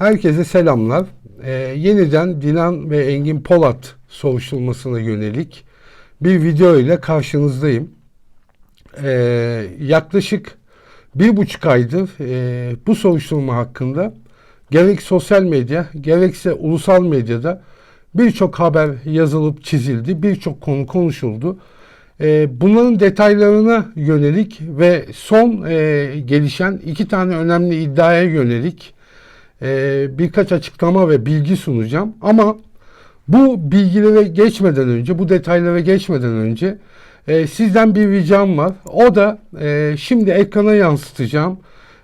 Herkese selamlar. Ee, yeniden Dilan ve Engin Polat soruşturmasına yönelik bir video ile karşınızdayım. Ee, yaklaşık bir buçuk aydır e, bu soruşturma hakkında gerek sosyal medya gerekse ulusal medyada birçok haber yazılıp çizildi, birçok konu konuşuldu. Ee, bunların detaylarına yönelik ve son e, gelişen iki tane önemli iddiaya yönelik e, birkaç açıklama ve bilgi sunacağım. Ama bu bilgilere geçmeden önce, bu detaylara geçmeden önce e, sizden bir ricam var. O da e, şimdi ekrana yansıtacağım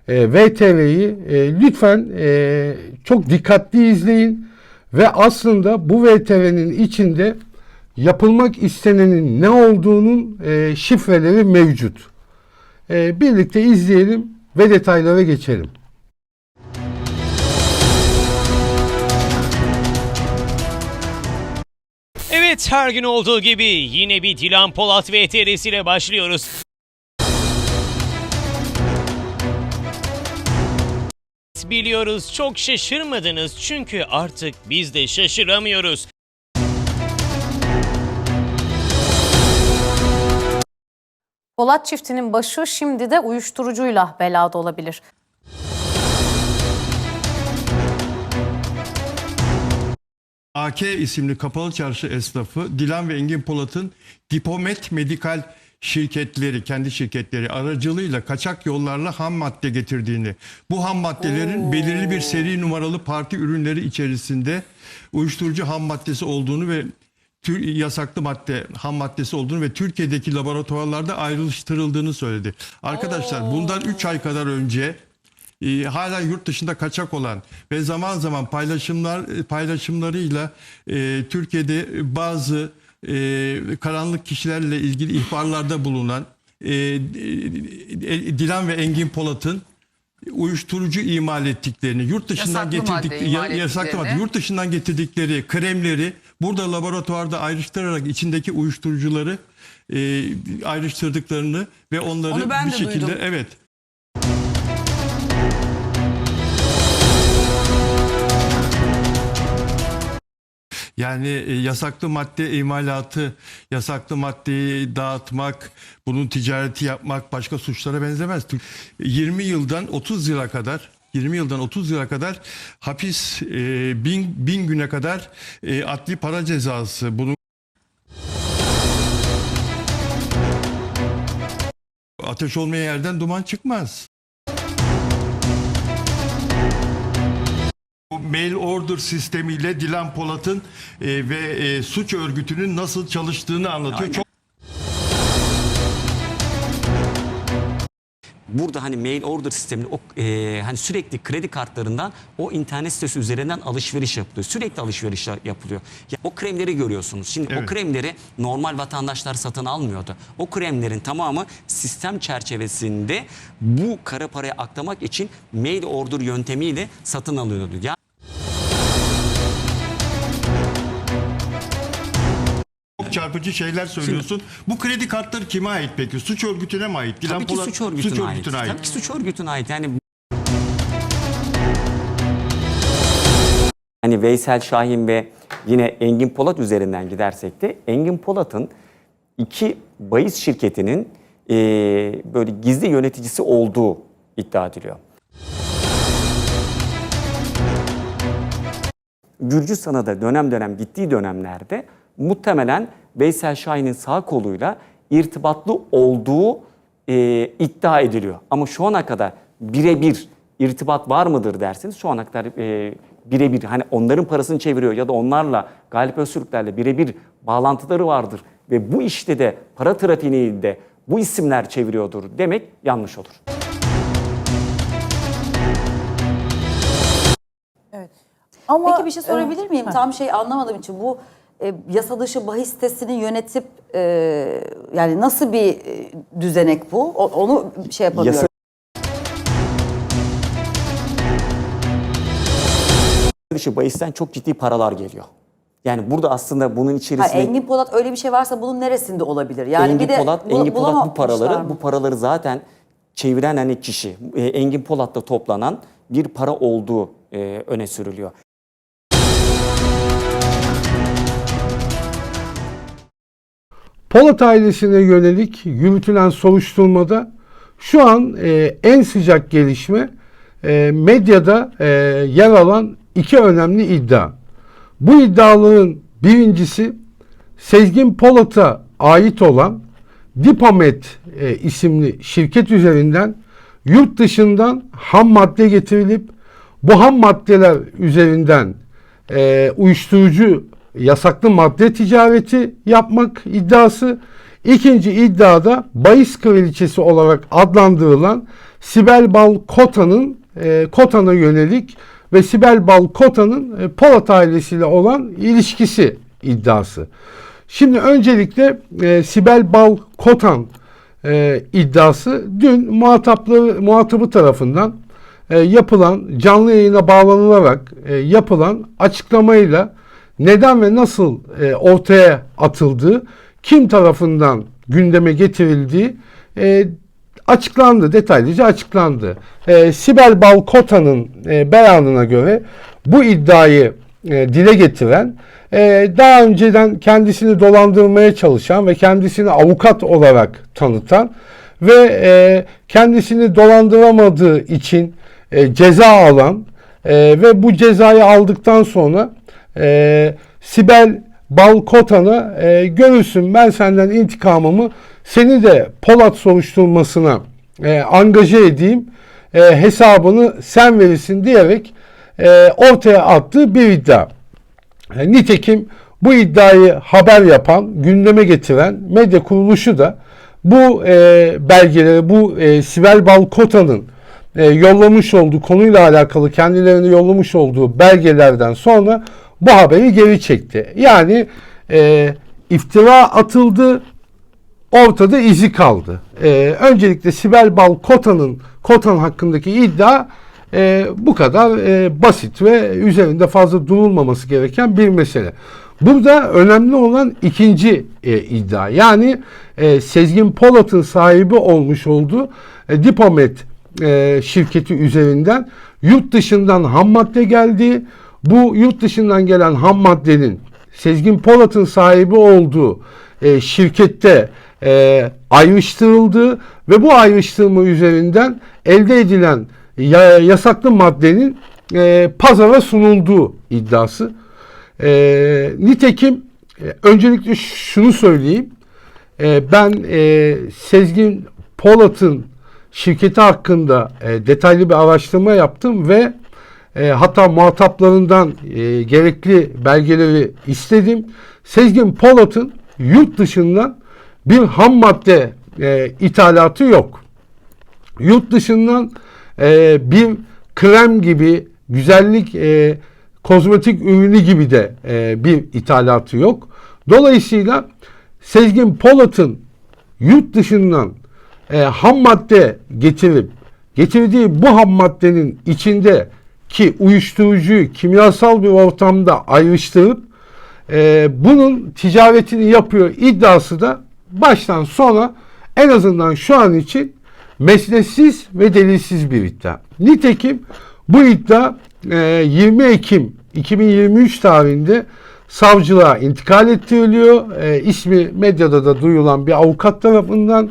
e, VTR'yi e, lütfen e, çok dikkatli izleyin ve aslında bu VTR'nin içinde yapılmak istenenin ne olduğunun e, şifreleri mevcut. E, birlikte izleyelim ve detaylara geçelim. Evet her gün olduğu gibi yine bir Dilan Polat VTR'si ile başlıyoruz. Biliyoruz çok şaşırmadınız çünkü artık biz de şaşıramıyoruz. Polat çiftinin başı şimdi de uyuşturucuyla belada olabilir. AK isimli kapalı çarşı esnafı Dilan ve Engin Polat'ın Dipomet Medikal şirketleri, kendi şirketleri aracılığıyla kaçak yollarla ham madde getirdiğini, bu ham maddelerin belirli bir seri numaralı parti ürünleri içerisinde uyuşturucu ham maddesi olduğunu ve tür, yasaklı madde ham maddesi olduğunu ve Türkiye'deki laboratuvarlarda ayrıştırıldığını söyledi. Arkadaşlar bundan 3 ay kadar önce e, hala yurt dışında kaçak olan ve zaman zaman paylaşımlar e, paylaşımlarıyla e, Türkiye'de bazı e, karanlık kişilerle ilgili ihbarlarda bulunan e, e, Dilan ve Engin Polat'ın uyuşturucu imal ettiklerini, yurt dışından Yasaklı getirdik ya- yasaklı madde, yurt dışından getirdikleri kremleri burada laboratuvarda ayrıştırarak içindeki uyuşturucuları e, ayrıştırdıklarını ve onları Onu ben bir de şekilde duydum. evet Yani e, yasaklı madde imalatı, yasaklı maddeyi dağıtmak, bunun ticareti yapmak başka suçlara benzemez. 20 yıldan 30 yıla kadar 20 yıldan 30 yıla kadar hapis, e, bin, bin güne kadar e, adli para cezası. Bunun ateş olmayan yerden duman çıkmaz. Mail order sistemiyle Dilan Polat'ın e, ve e, suç örgütünün nasıl çalıştığını anlatıyor. Çok burada hani mail order sistemini o e, hani sürekli kredi kartlarından o internet sitesi üzerinden alışveriş yapılıyor. Sürekli alışveriş yapılıyor. Ya, o kremleri görüyorsunuz. Şimdi o Evet. kremleri normal vatandaşlar satın almıyordu. O kremlerin tamamı sistem çerçevesinde bu kara paraya aklamak için mail order yöntemiyle satın alıyordu. Ya çarpıcı şeyler söylüyorsun. Bu kredi kartları kime ait peki? Suç örgütüne mi ait? Dilan tabii ki Polat- suç örgütüne, suç ait. örgütüne ait. Tabii ki suç örgütüne ait. Yani Hani Veysel Şahin ve yine Engin Polat üzerinden gidersek de Engin Polat'ın iki bahis şirketinin eee, böyle gizli yöneticisi olduğu iddia ediliyor. Gürcistan'a da dönem dönem gittiği dönemlerde muhtemelen Veysel Şahin'in sağ koluyla irtibatlı olduğu eee, iddia ediliyor. Ama şu ana kadar birebir irtibat var mıdır derseniz şu ana kadar eee, birebir hani onların parasını çeviriyor ya da onlarla Galip Öztürklerle birebir bağlantıları vardır ve bu işte de para trafiğini de bu isimler çeviriyordur demek yanlış olur. Ama Peki bir şey sorabilir miyim? e, Tam şey anlamadığım için bu e, yasa dışı bahis sitesini yönetip e, yani nasıl bir e, düzenek bu? O- onu şey yapamıyorum. Yasa dışı bahisten çok ciddi paralar geliyor. Yani burada aslında bunun Ha, içerisinde Engin Polat öyle bir şey varsa bunun neresinde olabilir? Yani Engin bir de Polat, Engin Polat bu paraları bu paraları zaten çeviren hani kişi e, Engin Polat'ta toplanan bir para olduğu e, öne sürülüyor. Polat ailesine yönelik yürütülen soruşturmada şu an e, en sıcak gelişme e, medyada e, yer alan iki önemli iddia. Bu iddiaların birincisi Sezgin Polat'a ait olan Dipamet e, isimli şirket üzerinden yurt dışından ham madde getirilip bu ham maddeler üzerinden e, uyuşturucu yasaklı madde ticareti yapmak iddiası. İkinci iddiada bahis kraliçesi olarak adlandırılan Sibel Bal Kota'nın e, Kota'na yönelik ve Sibel Bal Kota'nın e, Polat ailesiyle olan ilişkisi iddiası. Şimdi öncelikle e, Sibel Bal Kotan e, iddiası dün muhatapları, muhatabı tarafından e, yapılan canlı yayına bağlanılarak e, yapılan açıklamayla neden ve nasıl e, ortaya atıldığı, kim tarafından gündeme getirildiği e, açıklandı, detaylıca açıklandı. E, Sibel Balkota'nın e, beyanına göre bu iddiayı e, dile getiren, e, daha önceden kendisini dolandırmaya çalışan ve kendisini avukat olarak tanıtan ve e, kendisini dolandıramadığı için e, ceza alan e, ve bu cezayı aldıktan sonra e, Sibel Balkotan'a e, görürsün ben senden intikamımı seni de Polat soruşturmasına e, angaje edeyim e, hesabını sen verirsin diyerek e, ortaya attığı bir iddia. E, Nitekim bu iddiayı haber yapan, gündeme getiren medya kuruluşu da bu e, belgeleri, bu e, Sibel Balkota'nın e, yollamış olduğu konuyla alakalı kendilerine yollamış olduğu belgelerden sonra bu haberi geri çekti. Yani e, iftira atıldı, ortada izi kaldı. E, öncelikle Sibel Bal Kota'nın Kotan hakkındaki iddia e, bu kadar e, basit ve üzerinde fazla durulmaması gereken bir mesele. Burada önemli olan ikinci e, iddia. Yani e, Sezgin Polat'ın sahibi olmuş olduğu e, Dipomet e, şirketi üzerinden yurt dışından ham madde geldi. Bu yurt dışından gelen ham maddenin Sezgin Polat'ın sahibi olduğu e, şirkette e, ayrıştırıldığı ve bu ayrıştırma üzerinden elde edilen ya- yasaklı maddenin e, pazara sunulduğu iddiası. E, nitekim e, öncelikle şunu söyleyeyim. E, ben e, Sezgin Polat'ın şirketi hakkında e, detaylı bir araştırma yaptım ve e, hatta muhataplarından e, gerekli belgeleri istedim. Sezgin Polat'ın yurt dışından bir ham madde e, ithalatı yok. Yurt dışından e, bir krem gibi güzellik e, kozmetik ürünü gibi de e, bir ithalatı yok. Dolayısıyla Sezgin Polat'ın yurt dışından e, ham madde getirip getirdiği bu ham maddenin içinde ki uyuşturucuyu kimyasal bir ortamda ayrıştırıp e, bunun ticaretini yapıyor iddiası da baştan sona en azından şu an için mesnetsiz ve delilsiz bir iddia. Nitekim bu iddia e, 20 Ekim 2023 tarihinde savcılığa intikal ettiriliyor. E, ismi medyada da duyulan bir avukat tarafından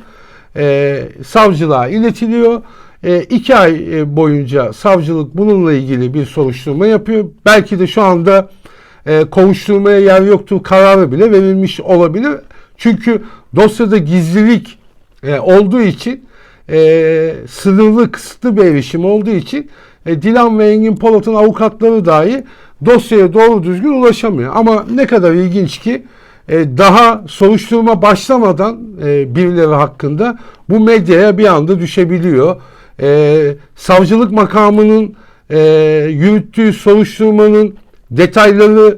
e, savcılığa iletiliyor. E, iki ay e, boyunca savcılık bununla ilgili bir soruşturma yapıyor. Belki de şu anda e, kovuşturmaya yer yoktur kararı bile verilmiş olabilir. Çünkü dosyada gizlilik e, olduğu için e, sınırlı kısıtlı bir erişim olduğu için e, Dilan ve Engin Polat'ın avukatları dahi dosyaya doğru düzgün ulaşamıyor. Ama ne kadar ilginç ki e, daha soruşturma başlamadan e, birileri hakkında bu medyaya bir anda düşebiliyor. E, savcılık makamının e, yürüttüğü soruşturmanın detayları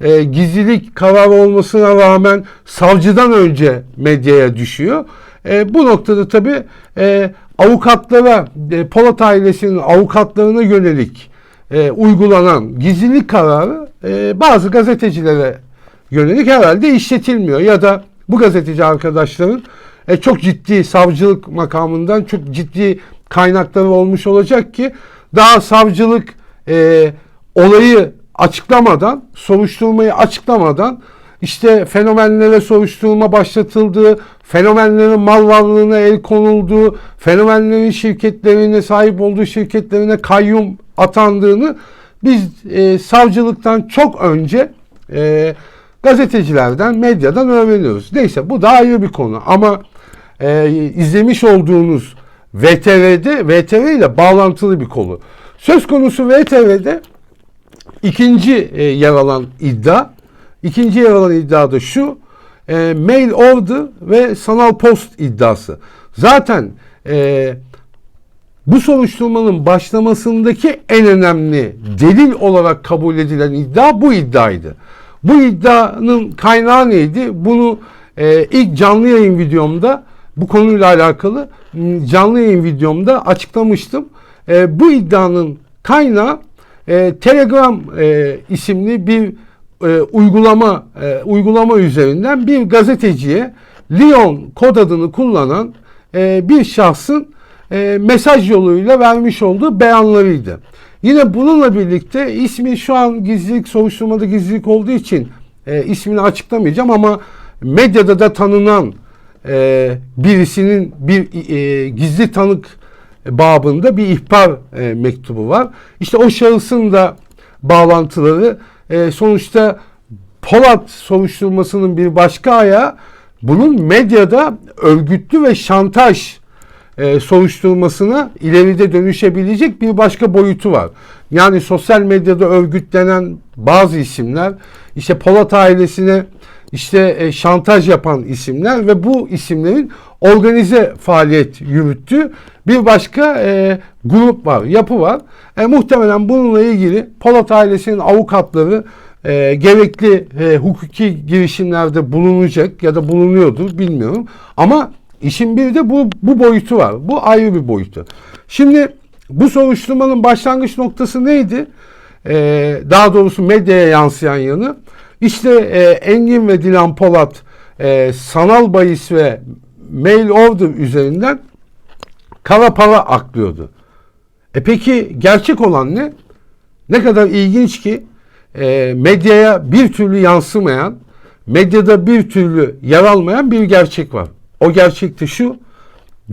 e, gizlilik kararı olmasına rağmen savcıdan önce medyaya düşüyor. E, bu noktada tabii e, avukatlara, e, Polat ailesinin avukatlarına yönelik e, uygulanan gizlilik kararı e, bazı gazetecilere yönelik herhalde işletilmiyor. Ya da bu gazeteci arkadaşların e, çok ciddi savcılık makamından çok ciddi kaynakları olmuş olacak ki daha savcılık e, olayı açıklamadan, soruşturmayı açıklamadan işte fenomenlere soruşturma başlatıldığı, fenomenlerin mal varlığına el konulduğu, fenomenlerin şirketlerine sahip olduğu şirketlerine kayyum atandığını biz e, savcılıktan çok önce e, gazetecilerden, medyadan öğreniyoruz. Neyse bu da ayrı bir konu ama e, izlemiş olduğunuz VTR'de VTR ile bağlantılı bir konu. Söz konusu VTR'de ikinci e, yer alan iddia, ikinci yer alan iddia da şu, e, mail order ve sanal post iddiası. Zaten e, bu soruşturmanın başlamasındaki en önemli delil olarak kabul edilen iddia bu iddiaydı. Bu iddianın kaynağı neydi? Bunu e, ilk canlı yayın videomda bu konuyla alakalı m, canlı yayın videomda açıklamıştım. E, bu iddianın kaynağı e, Telegram e, isimli bir e, uygulama e, uygulama üzerinden bir gazeteciye Leon kod adını kullanan e, bir şahsın e, mesaj yoluyla vermiş olduğu beyanlarıydı. Yine bununla birlikte ismi şu an gizlilik soruşturmada gizlilik olduğu için e, ismini açıklamayacağım ama medyada da tanınan e, birisinin bir e, gizli tanık babında bir ihbar e, mektubu var. İşte o şahısın da bağlantıları e, sonuçta Polat soruşturmasının bir başka ayağı bunun medyada örgütlü ve şantaj e, soruşturmasına ileride dönüşebilecek bir başka boyutu var. Yani sosyal medyada örgütlenen bazı isimler işte Polat ailesine işte e, şantaj yapan isimler ve bu isimlerin organize faaliyet yürüttüğü bir başka e, grup var, yapı var. E, muhtemelen bununla ilgili Polat ailesinin avukatları e, gerekli e, hukuki girişimlerde bulunacak ya da bulunuyordur bilmiyorum. Ama işin bir de bu, bu boyutu var. Bu ayrı bir boyutu. Şimdi bu soruşturmanın başlangıç noktası neydi? E, daha doğrusu medyaya yansıyan yanı. İşte e, Engin ve Dilan Polat e, sanal bahis ve mail order üzerinden kara para aklıyordu. E peki gerçek olan ne? Ne kadar ilginç ki e, medyaya bir türlü yansımayan, medyada bir türlü yer almayan bir gerçek var. O gerçek de şu,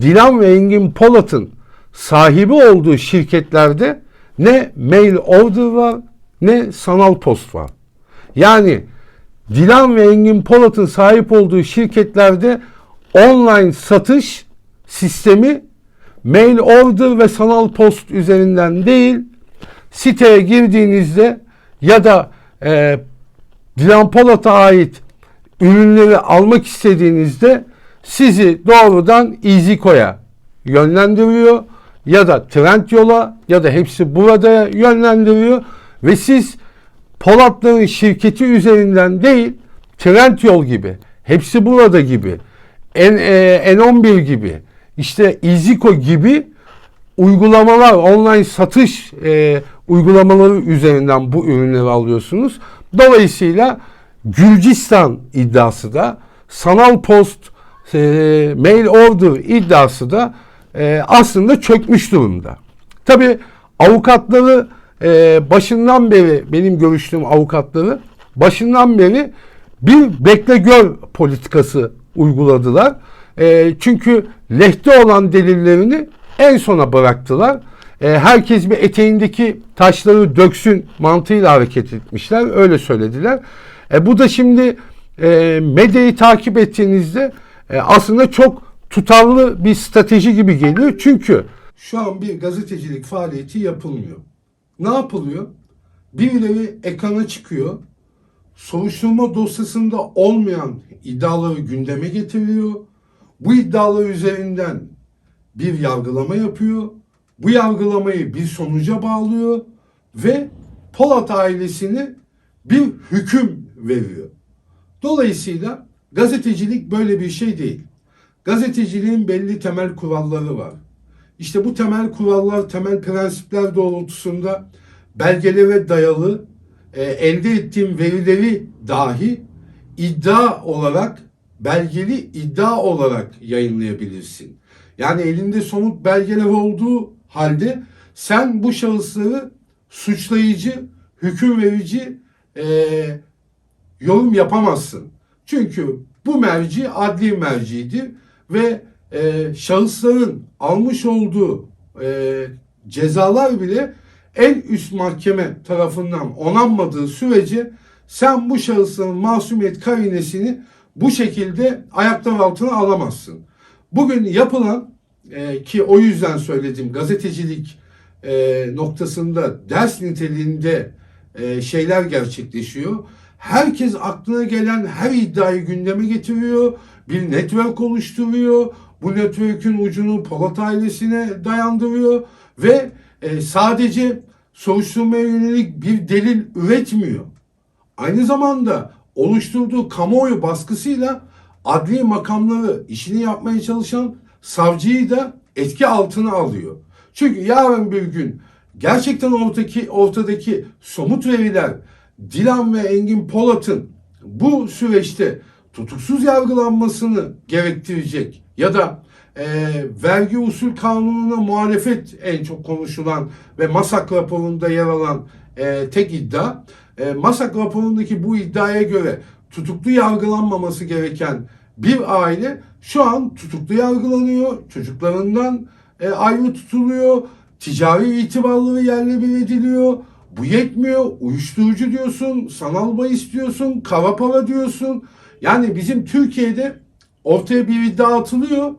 Dilan ve Engin Polat'ın sahibi olduğu şirketlerde ne mail order var ne sanal post var. Yani Dilan ve Engin Polat'ın sahip olduğu şirketlerde online satış sistemi mail order ve sanal post üzerinden değil siteye girdiğinizde ya da e, Dilan Polat'a ait ürünleri almak istediğinizde sizi doğrudan EasyCo'ya yönlendiriyor ya da Trendyol'a ya da hepsi burada yönlendiriyor ve siz Polatların şirketi üzerinden değil Trendyol gibi, hepsi burada gibi, N, e, N11 gibi, işte EasyCo gibi uygulamalar, online satış e, uygulamaları üzerinden bu ürünleri alıyorsunuz. Dolayısıyla Gürcistan iddiası da sanal post, e, mail order iddiası da e, aslında çökmüş durumda. Tabi avukatları e, başından beri benim görüştüğüm avukatları başından beri bir bekle gör politikası uyguladılar. E, çünkü lehte olan delillerini en sona bıraktılar. E, herkes bir eteğindeki taşları döksün mantığıyla hareket etmişler. Öyle söylediler. E, bu da şimdi e, medyayı takip ettiğinizde e, aslında çok tutarlı bir strateji gibi geliyor. Çünkü şu an bir gazetecilik faaliyeti yapılmıyor. Ne yapılıyor? Birileri ekrana çıkıyor. Soruşturma dosyasında olmayan iddiaları gündeme getiriyor. Bu iddialar üzerinden bir yargılama yapıyor. Bu yargılamayı bir sonuca bağlıyor ve Polat ailesine bir hüküm veriyor. Dolayısıyla gazetecilik böyle bir şey değil. Gazeteciliğin belli temel kuralları var. İşte bu temel kurallar, temel prensipler doğrultusunda belgelere dayalı e, elde ettiğim verileri dahi iddia olarak, belgeli iddia olarak yayınlayabilirsin. Yani elinde somut belgeler olduğu halde sen bu şahısları suçlayıcı, hüküm verici e, yorum yapamazsın. Çünkü bu merci adli mercidir ve e, şahısların almış olduğu e, cezalar bile en üst mahkeme tarafından onanmadığı sürece sen bu şahısların masumiyet karinesini bu şekilde ayaklar altına alamazsın. Bugün yapılan e, ki o yüzden söyledim gazetecilik e, noktasında ders niteliğinde e, şeyler gerçekleşiyor. Herkes aklına gelen her iddiayı gündeme getiriyor. Bir network oluşturuyor. Bu network'ün ucunu Polat ailesine dayandırıyor ve e, sadece soruşturmaya yönelik bir delil üretmiyor. Aynı zamanda oluşturduğu kamuoyu baskısıyla adli makamları işini yapmaya çalışan savcıyı da etki altına alıyor. Çünkü yarın bir gün gerçekten ortadaki, ortadaki somut veriler Dilan ve Engin Polat'ın bu süreçte tutuksuz yargılanmasını gerektirecek ya da e, vergi usul kanununa muhalefet en çok konuşulan ve MASAK raporunda yer alan e, tek iddia. E, MASAK raporundaki bu iddiaya göre tutuklu yargılanmaması gereken bir aile şu an tutuklu yargılanıyor. Çocuklarından e, ayrı tutuluyor. Ticari itibarları yerle bir ediliyor. Bu yetmiyor. Uyuşturucu diyorsun, sanal bahis diyorsun, kara para diyorsun. Yani bizim Türkiye'de ortaya bir iddia atılıyor.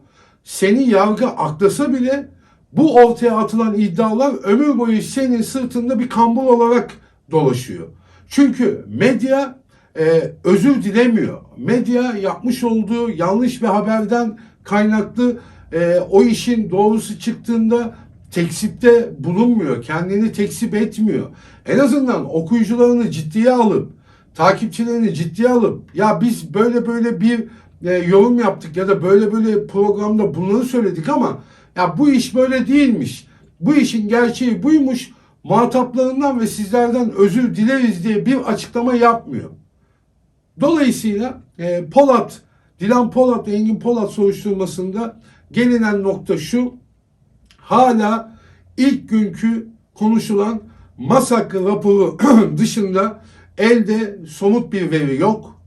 Seni yargı aklasa bile bu ortaya atılan iddialar ömür boyu senin sırtında bir kambur olarak dolaşıyor. Çünkü medya e, özür dilemiyor. Medya yapmış olduğu yanlış bir haberden kaynaklı e, o işin doğrusu çıktığında teksipte bulunmuyor. Kendini teksip etmiyor. En azından okuyucularını ciddiye alıp takipçilerini ciddiye alıp ya biz böyle böyle bir e, yorum yaptık ya da böyle böyle programda bunları söyledik ama ya bu iş böyle değilmiş. Bu işin gerçeği buymuş. Muhataplarından ve sizlerden özür dileriz diye bir açıklama yapmıyor. Dolayısıyla e, Polat, Dilan Polat Engin Polat soruşturmasında gelinen nokta şu. Hala ilk günkü konuşulan Masak raporu dışında elde somut bir veri yok.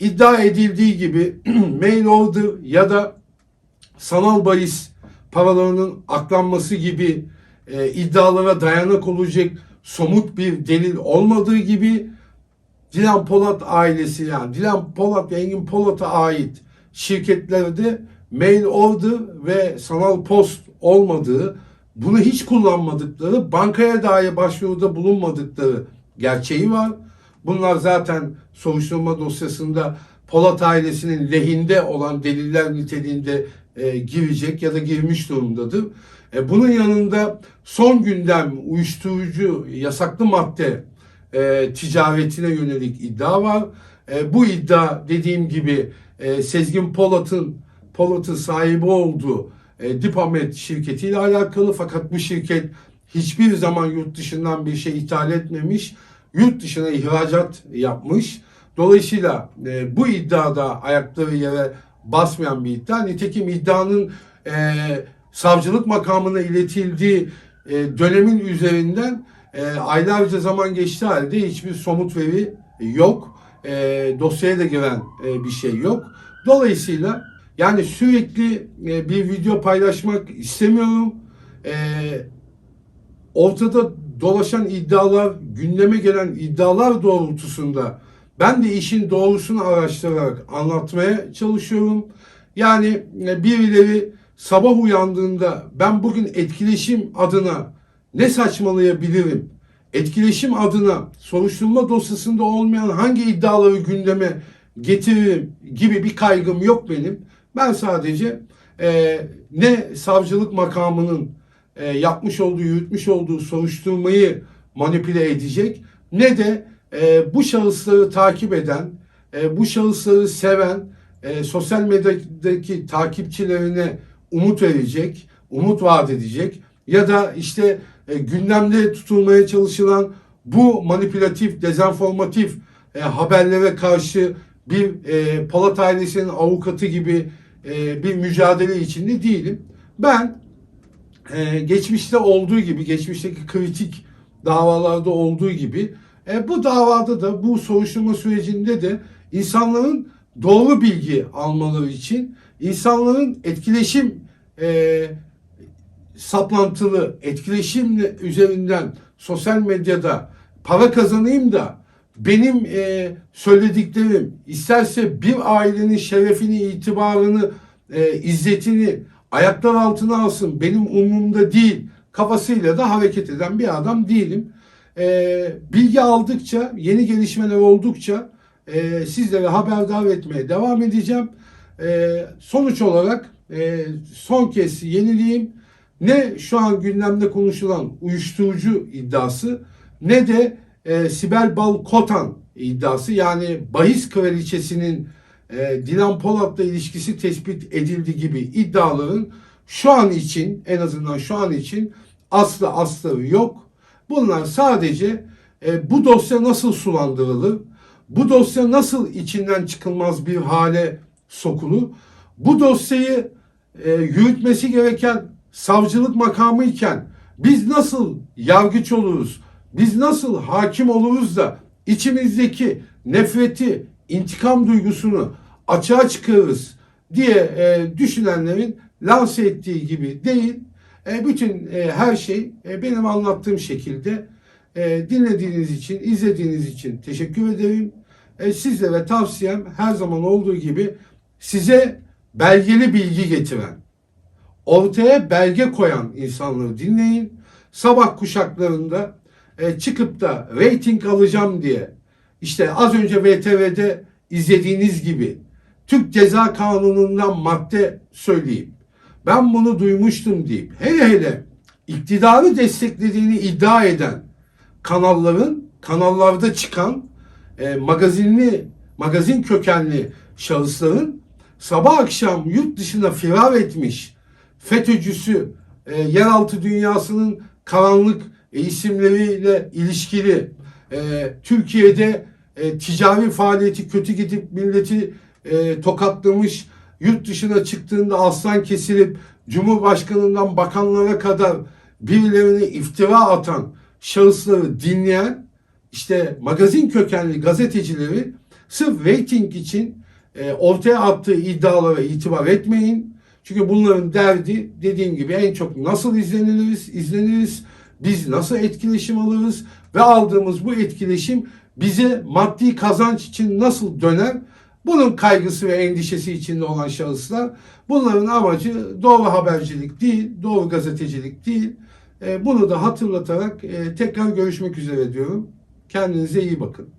İddia edildiği gibi mail order ya da sanal bahis paralarının aklanması gibi e, iddialara dayanak olacak somut bir delil olmadığı gibi Dilan Polat ailesi yani Dilan Polat ve Engin Polat'a ait şirketlerde mail order ve sanal post olmadığı, bunu hiç kullanmadıkları, bankaya dair başvuruda bulunmadıkları gerçeği var. Bunlar zaten soruşturma dosyasında Polat ailesinin lehinde olan deliller niteliğinde e, girecek ya da girmiş durumdadır. E, bunun yanında son gündem uyuşturucu yasaklı madde e, ticaretine yönelik iddia var. E, bu iddia dediğim gibi e, Sezgin Polat'ın Polat'ın sahibi olduğu e, Dipamet şirketiyle alakalı fakat bu şirket hiçbir zaman yurt dışından bir şey ithal etmemiş. Yurt dışına ihracat yapmış. Dolayısıyla e, bu iddiada ayakları yere basmayan bir iddia. Nitekim iddianın e, savcılık makamına iletildiği e, dönemin üzerinden e, aylarca zaman geçti halde hiçbir somut veri yok. E, dosyaya da giren e, bir şey yok. Dolayısıyla yani sürekli e, bir video paylaşmak istemiyorum. E, ortada dolaşan iddialar, gündeme gelen iddialar doğrultusunda ben de işin doğrusunu araştırarak anlatmaya çalışıyorum. Yani e, birileri sabah uyandığında ben bugün etkileşim adına ne saçmalayabilirim? Etkileşim adına soruşturma dosyasında olmayan hangi iddiaları gündeme getiririm gibi bir kaygım yok benim. Ben sadece e, ne savcılık makamının e, yapmış olduğu, yürütmüş olduğu soruşturmayı manipüle edecek ne de e, bu şahısları takip eden, e, bu şahısları seven, e, sosyal medyadaki takipçilerine umut verecek, umut vaat edecek ya da işte e, gündemde tutulmaya çalışılan bu manipülatif, dezenformatif e, haberlere karşı bir e, Polat ailesinin avukatı gibi e, bir mücadele içinde değilim. Ben e, geçmişte olduğu gibi, geçmişteki kritik davalarda olduğu gibi e, bu davada da bu soruşturma sürecinde de insanların doğru bilgi almaları için insanların etkileşim e, saplantılı etkileşim üzerinden sosyal medyada para kazanayım da benim e, söylediklerim isterse bir ailenin şerefini, itibarını, e, izzetini ayaklar altına alsın benim umurumda değil kafasıyla da hareket eden bir adam değilim. E, bilgi aldıkça, yeni gelişmeler oldukça e, sizlere haberdar etmeye devam edeceğim. E, sonuç olarak e, son kez yenileyim. Ne şu an gündemde konuşulan uyuşturucu iddiası ne de e, Sibel Bal Kotan iddiası yani bahis kraliçesinin e, Dilan Polat'la ilişkisi tespit edildi gibi iddiaların şu an için en azından şu an için aslı aslı yok. Bunlar sadece e, bu dosya nasıl sulandırılır? Bu dosya nasıl içinden çıkılmaz bir hale sokulur? Bu dosyayı e, yürütmesi gereken savcılık makamı iken biz nasıl yargıç oluruz? Biz nasıl hakim oluruz da içimizdeki nefreti, intikam duygusunu açığa çıkarırız diye e, düşünenlerin lanse ettiği gibi değil. E, bütün e, her şey e, benim anlattığım şekilde e, dinlediğiniz için, izlediğiniz için teşekkür ederim. E, sizlere tavsiyem her zaman olduğu gibi size belgeli bilgi getiren, ortaya belge koyan insanları dinleyin. Sabah kuşaklarında e, çıkıp da reyting alacağım diye işte az önce VTV'de izlediğiniz gibi Türk Ceza Kanunu'ndan madde söyleyeyim. Ben bunu duymuştum deyip hele hele iktidarı desteklediğini iddia eden kanalların kanallarda çıkan e, magazinli magazin kökenli şahısların sabah akşam yurt dışına firar etmiş FETÖ'cüsü e, yeraltı dünyasının karanlık e, isimleriyle ilişkili e, Türkiye'de e, ticari faaliyeti kötü gidip milleti e, tokatlamış yurt dışına çıktığında aslan kesilip Cumhurbaşkanından bakanlara kadar birilerine iftira atan şahısları dinleyen işte magazin kökenli gazetecileri sırf reyting için e, ortaya attığı iddialara itibar etmeyin. Çünkü bunların derdi dediğim gibi en çok nasıl izleniriz, izleniriz, biz nasıl etkileşim alırız ve aldığımız bu etkileşim bize maddi kazanç için nasıl döner? Bunun kaygısı ve endişesi içinde olan şahıslar bunların amacı doğru habercilik değil, doğru gazetecilik değil. E, bunu da hatırlatarak e, tekrar görüşmek üzere diyorum. Kendinize iyi bakın.